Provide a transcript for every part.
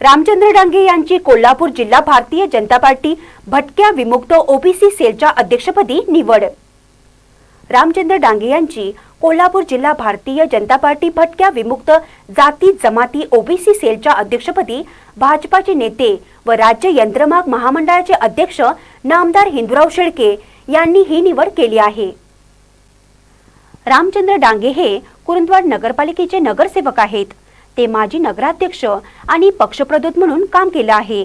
रामचंद्र डांगे यांची कोल्हापूर जिल्हा भारतीय जनता पार्टी भटक्या विमुक्त ओबीसी सेलच्या अध्यक्षपदी निवड. रामचंद्र डांगे यांची कोल्हापूर जिल्हा भारतीय जनता पार्टी भटक्या विमुक्त जाती जमाती ओबीसी सेलच्या अध्यक्षपदी भाजपाचे नेते व राज्य यंत्रमाग महामंडळाचे अध्यक्ष नामदार हिंदुराव शेळके यांनी ही निवड केली आहे. रामचंद्र डांगे हे कुरुंदवाड नगरपालिकेचे नगरसेवक आहेत. ते माजी नगराध्यक्ष आणि पक्षप्रदूत म्हणून काम केलं आहे.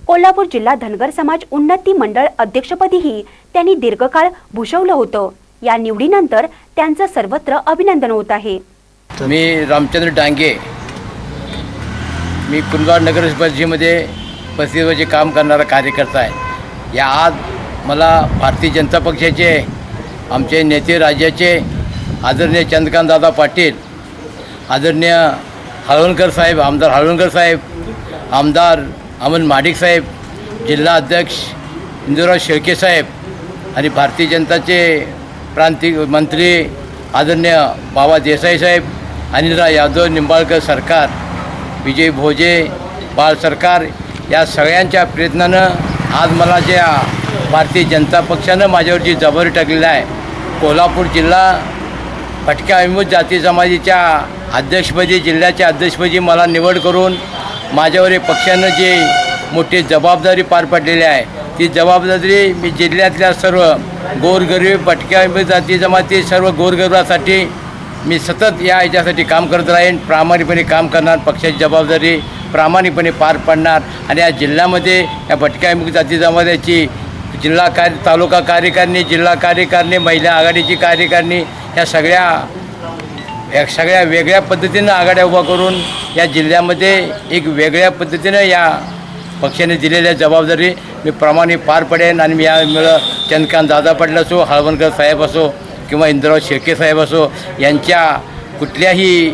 कोल्हापूर जिल्हा धनगर समाज उन्नती मंडळ अध्यक्षपदीही त्यांनी दीर्घकाळ भूषवलं होतं. या निवडीनंतर त्यांचं सर्वत्र अभिनंदन होत आहे. मी रामचंद्र डांगे. मी कुंदवाड नगरपरिषदेमध्ये परिषदेचे काम करणारा कार्यकर्ता आहे. या आज मला भारतीय जनता पक्षाचे आमचे नेते राज्याचे आदरणीय चंद्रकांतदादा पाटील आदरणीय हळवणकर साहेब आमदार हळवणकर साहेब आमदार अमन माडिक साहेब जिल्हा अध्यक्ष इंदुराव शेळके साहेब आणि भारतीय जनताचे प्रांतिक मंत्री आदरणीय बाबा देसाई साहेब अनिलराव यादव निंबाळकर सरकार विजय भोजे बाळ सरकार या सगळ्यांच्या प्रयत्नानं आज मला ज्या भारतीय जनता पक्षानं माझ्यावरची जबाबदारी टाकलेली आहे. कोल्हापूर जिल्हा भटक्या विमुक्त जाती समाजाच्या अध्यक्षपदी जिल्ह्याच्या अध्यक्षपदी मला निवड करून माझ्यावर हे पक्षानं जी मोठी जबाबदारी पार पाडलेली आहे ती जबाबदारी मी जिल्ह्यातल्या सर्व गोरगरीब भटक्या विमुक्त जाती जमाती सर्व गोरगरिबासाठी मी सतत या याच्यासाठी काम करत राहीन. प्रामाणिकपणे काम करणार पक्षाची जबाबदारी प्रामाणिकपणे पार पाडणार आणि या जिल्ह्यामध्ये या भटक्या विमुक्त जाती जमात्याची जिल्हा कार्य तालुका कार्यकारिणी जिल्हा कार्यकारिणी महिला आघाडीची कार्यकारिणी या सगळ्या या सगळ्या वेगळ्या पद्धतीनं आघाड्या उभा करून या जिल्ह्यामध्ये एक वेगळ्या पद्धतीनं या पक्षाने दिलेल्या जबाबदारी मी प्रमाणे पार पडेन आणि मी यामुळं चंद्रकांत दादा पाटील असो हळवणकर साहेब असो किंवा इंद्रराव शेळके साहेब असो यांच्या कुठल्याही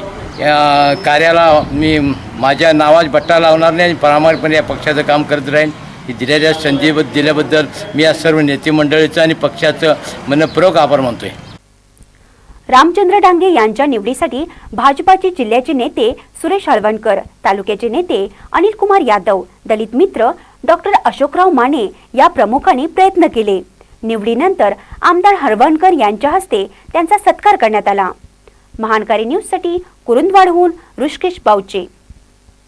कार्याला मी माझ्या नावाज बट्टा लावणार नाही आणि प्रामाणिकपणे या पक्षाचं काम करत राहीन. ही दिलेल्या संधी दिल्याबद्दल मी या सर्व नेते मंडळीचं आणि पक्षाचं मनपूर्वक आभार मानतो आहे रामचंद्र डांगे यांच्या निवडीसाठी भाजपाचे जिल्ह्याचे नेते सुरेश हळवणकर तालुक्याचे नेते अनिल कुमार यादव दलित मित्र डॉक्टर अशोकराव माने या प्रमुखांनी प्रयत्न केले. निवडीनंतर आमदार हळवणकर यांच्या हस्ते त्यांचा सत्कार करण्यात आला. महानकारी न्यूजसाठी कुरुंदवाडहून ऋषकेश बावचे.